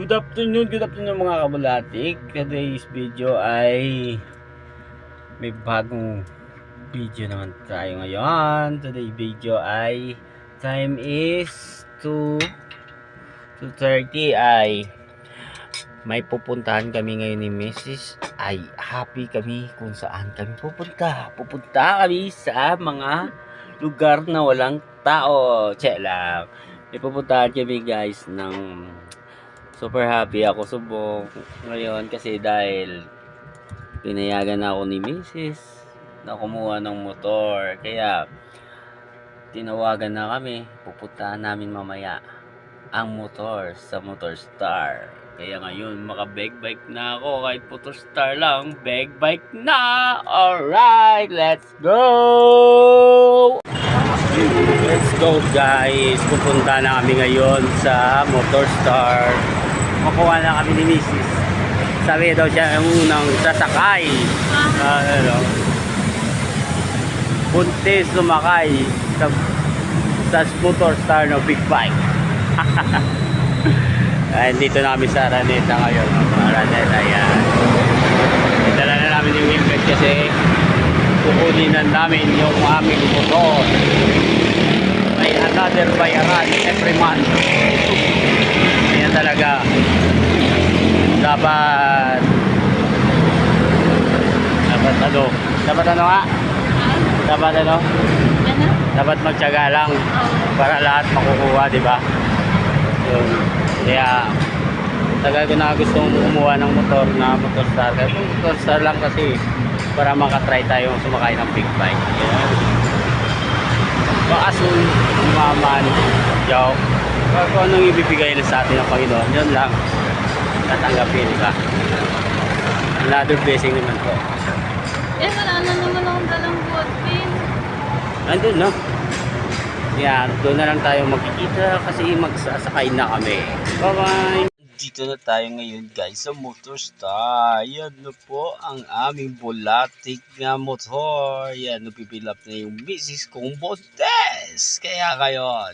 Good afternoon, good afternoon mga kabulatik. Today's video ay may bagong video naman tayo ngayon. Today's video ay time is 2 2.30 ay may pupuntahan kami ngayon ni Mrs. ay happy kami kung saan kami pupunta. Pupunta kami sa mga lugar na walang tao. Check lang. May pupuntahan kami guys ng super happy ako subok ngayon kasi dahil pinayagan ako ni Mrs. na kumuha ng motor. Kaya tinawagan na kami. Pupuntahan namin mamaya ang motor sa Motor Star. Kaya ngayon, maka-bike-bike na ako. Kahit Motor Star lang, bike-bike na! Alright, let's go! Let's go guys! Pupunta na kami ngayon sa Motor Star. Makuha na kami ni Mrs. Sabi daw siya ang unang sasakay. Ah, ano, buntis sumakay sa, sa Motor Star no big bike. Ay, dito na kami sa Araneta ngayon. Araneta, yan. Dala na namin yung helmet kasi kukunin na namin yung aming motor. May another bayaran every month. Talaga. Dapat dapat ano? Dapat ano nga? Dapat ano? Ano? Dapat magtiyaga lang para lahat makukuha, di ba? Yun. Kaya, tagal ko na gustong kumuha ng motor na motor star. Kaya kung motor star lang kasi para makatry tayo sumakay ng big bike. Yan. Baka soon, umaman, joke. Kung kung anong ibibigay na sa atin ng Panginoon, yun lang. Tatanggapin, ba? Another blessing naman po. Eh, wala na naman akong dalang botin. Andun, no? Yan, doon na lang tayo magkikita kasi magsasakay na kami. Bye-bye! Dito na tayo ngayon guys sa Motor Star. Yan na po ang aming bulatik na motor. Yan, napipilap na yung misis kong Bontes. Kaya ngayon,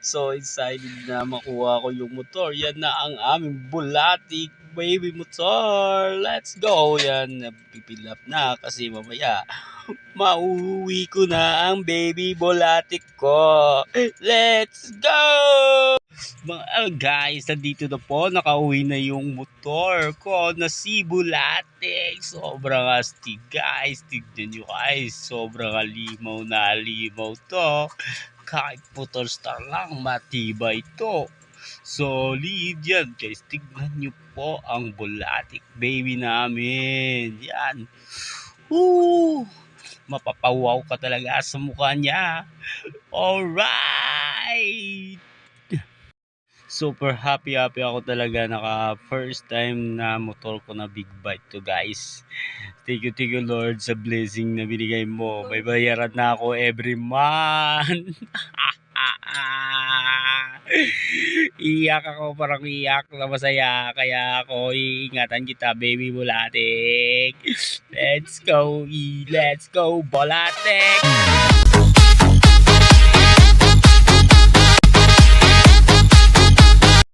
so excited na makuha ko yung motor. Yan na ang aming bulatik baby motor. Let's go! Yan, napipilap na kasi mamaya Mauwi ko na ang baby bolatik ko. Let's go! Mga ah, guys, nandito na po. Nakauwi na yung motor ko na si Bulatik. Sobrang astig guys. Tignan nyo guys. Sobrang alimaw na alimaw to. Kahit motor star lang, matibay to. Solid yan guys. Tignan nyo po ang Bulatik baby namin. Yan. Woo! mapapawaw ka talaga sa mukha niya. Alright! Super happy happy ako talaga naka first time na motor ko na big bike to guys. Thank you, thank you Lord sa blessing na binigay mo. May bayaran na ako every month. iyak ako parang iyak na masaya kaya ako iingatan kita baby bulatik let's go e let's go bulatik